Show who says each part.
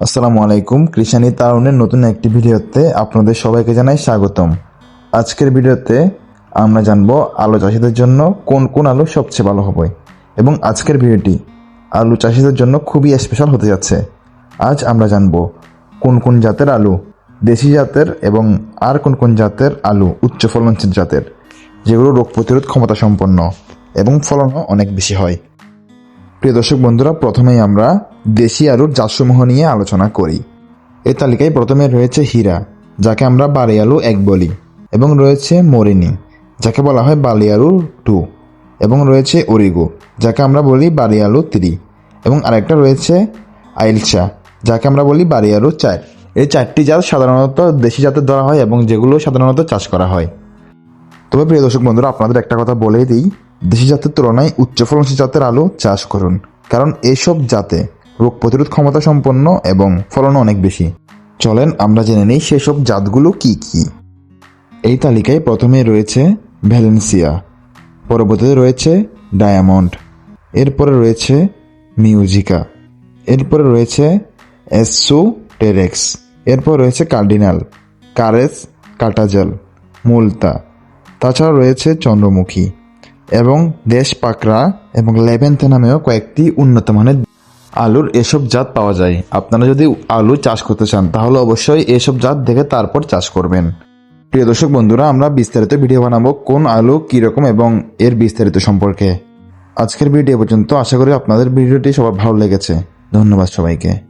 Speaker 1: আসসালামু আলাইকুম, কৃষানি তারুণের নতুন একটি ভিডিওতে আপনাদের সবাইকে জানাই স্বাগতম। আজকের ভিডিওতে আমরা জানব আলু চাষিদের জন্য কোন কোন আলু সবচেয়ে ভালো হবে এবং আজকের ভিডিওটি আলু চাষিদের জন্য খুবই স্পেশাল হতে যাচ্ছে। আজ আমরা জানব কোন কোন জাতের আলু, দেশি জাতের এবং আর কোন কোন জাতের আলু উচ্চ ফলনশীল জাতের, যেগুলো রোগ প্রতিরোধ ক্ষমতা সম্পন্ন এবং ফলনও অনেক বেশি হয়। প্রিয় দর্শক বন্ধুরা, প্রথমেই আমরা দেশি আলুর জাতসমূহ নিয়ে আলোচনা করি। এই তালিকায় প্রথমে রয়েছে হীরা, যাকে আমরা বালি আলু এক বলি, এবং রয়েছে মরিনি, যাকে বলা হয় বালি আলু টু, এবং রয়েছে অরিগো যাকে আমরা বলি বালি আলু থ্রি এবং আরেকটা রয়েছে আইলসা যাকে আমরা বলি বালি আলু চার। এই চারটি জাত সাধারণত দেশি জাতের ধরা হয় এবং যেগুলো সাধারণত চাষ করা হয়। তবে প্রিয় দর্শক বন্ধুরা, আপনাদের একটা কথা বলেই দিই, দেশি জাতের তুলনায় উচ্চ ফলনশীল জাতের আলু চাষ করুন, কারণ এইসব জাতে রোগ প্রতিরোধ ক্ষমতা সম্পন্ন এবং ফলনও অনেক বেশি। চলেন আমরা জেনে নিই সেসব জাতগুলো কি কি। এই তালিকায় প্রথমে রয়েছে ভ্যালেন্সিয়া, পরবর্তীতে রয়েছে ডায়ামন্ড, এরপরে রয়েছে মিউজিকা, এরপরে রয়েছে এসসু টেরেক্স এরপর রয়েছে কার্ডিনাল, কারেস কাটাজাল, মুলতা, তাছাড়া রয়েছে চন্দ্রমুখী এবং দেশ পাকড়া এবং লেভেন্থে নামেও কয়েকটি উন্নত মানের আলুর এসব জাত পাওয়া যায়। আপনারা যদি আলু চাষ করতে চান, তাহলে অবশ্যই এসব জাত দেখে তারপর চাষ করবেন। প্রিয় দর্শক বন্ধুরা, আমরা বিস্তারিত ভিডিও বানাবো কোন আলু কীরকম এবং এর বিস্তারিত সম্পর্কে। আজকের ভিডিও পর্যন্ত আশা করি আপনাদের ভিডিওটি সবার ভালো লেগেছে। ধন্যবাদ সবাইকে।